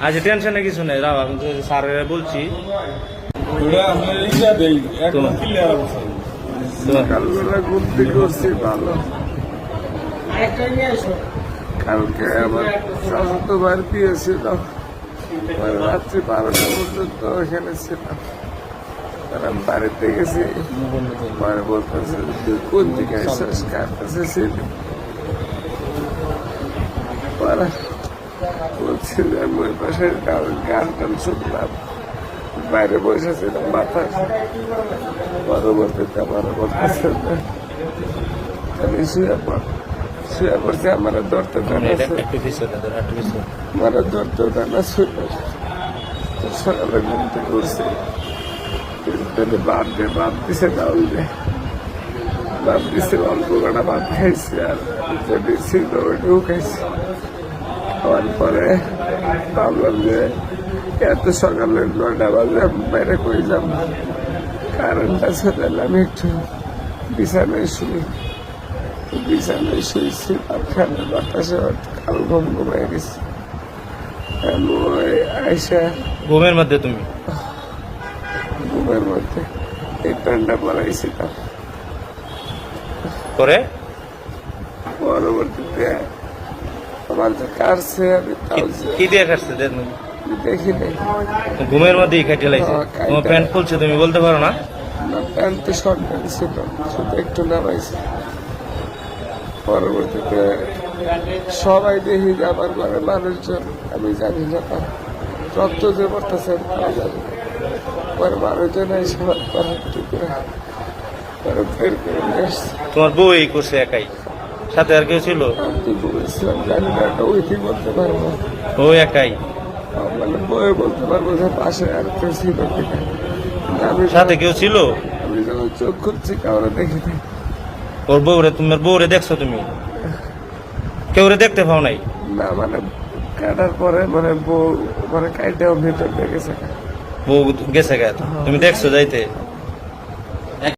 আচ্ছা টেনশনে কিছু নেই রাও আমি তো স্যারের বলছি। ওটা আমরা ইয়া দেই একদম তোমার- ক্লিয়ার অবস্থা তো- কালবেলা ঘুরতে করছি ভালো। কালকে আমার তো বাড়ি দিয়েছিল রাত্রি বারোটা পর্যন্ত ওখানে ছিলাম। আমি বাড়িতে গেছি। পরে বলতেছে কোন দিকে আসছিস কার কাছে ছিলি? আমি ওই পাশে গান টান শুনলাম। বাইরে বসেছিলাম মাথা পরবর্তীতে আমার বলতেছে আমি শুয়ে পড় শুয়ে পড়ছে আমার ধরতে আমার ধরতে টানা শুয়ে সকালে ঘুম থেকে উঠছে। বাদ দিয়ে বাদ দিছে ডাউল দিয়ে। বাদ দিছে অল্প কটা ভাত খাইছি আর যেটি ছিল ওইটাও খাইছি খাওয়ার পরে ভাবলাম যে এত সকালে নয়টা বাজে বাইরে কই যাব এলে আমি একটু বিছানায় শুই তো বিছানায় শুয়েছি ফ্যানের বাতাসে কাল ঘুম ঘুমাই গেছি। আইসা ঘুমের মধ্যে তুমি? ঘুমের মধ্যে এই প্যান্টটা পরাইছিলাম। করে পরবর্তীতে আমার যে কাটছে আমি তাও কি- দিয়ে কাটছে দেন দেখি নাই। ঘুমের মধ্যেই লাইছে। হ্যাঁ, তোমার প্যান্ট খুলছে তুমি বলতে পারো না? প্যান্ট তো শর্ট প্যান্ট ছিল শুধু একটু নামাইছে। পরবর্তীতে সবাই দেখি যে আমার ঘরে মানুষজন আমি জানি না তার রক্ত যে পড়তেছে তাও জানি না। পরে মানুষজন এসে আমার পরে টুকরা করে নিয়ে আসছে। তোমার বউ এই করছে একাই? সাথে আর কেউ ছিল? ও একাই। বলতে পারব পাশে আর সাথে কেউ ছিল? চোখ খুলছি কাউরে দেখি ওর বউরে তোমার দেখছ তুমি? কেউরে দেখতে পাও নাই? না মানে কাটার পরে মানে বউ মানে কাইটাও ভিতর দেখেছে বউ গেছে তুমি দেখছ যাইতে?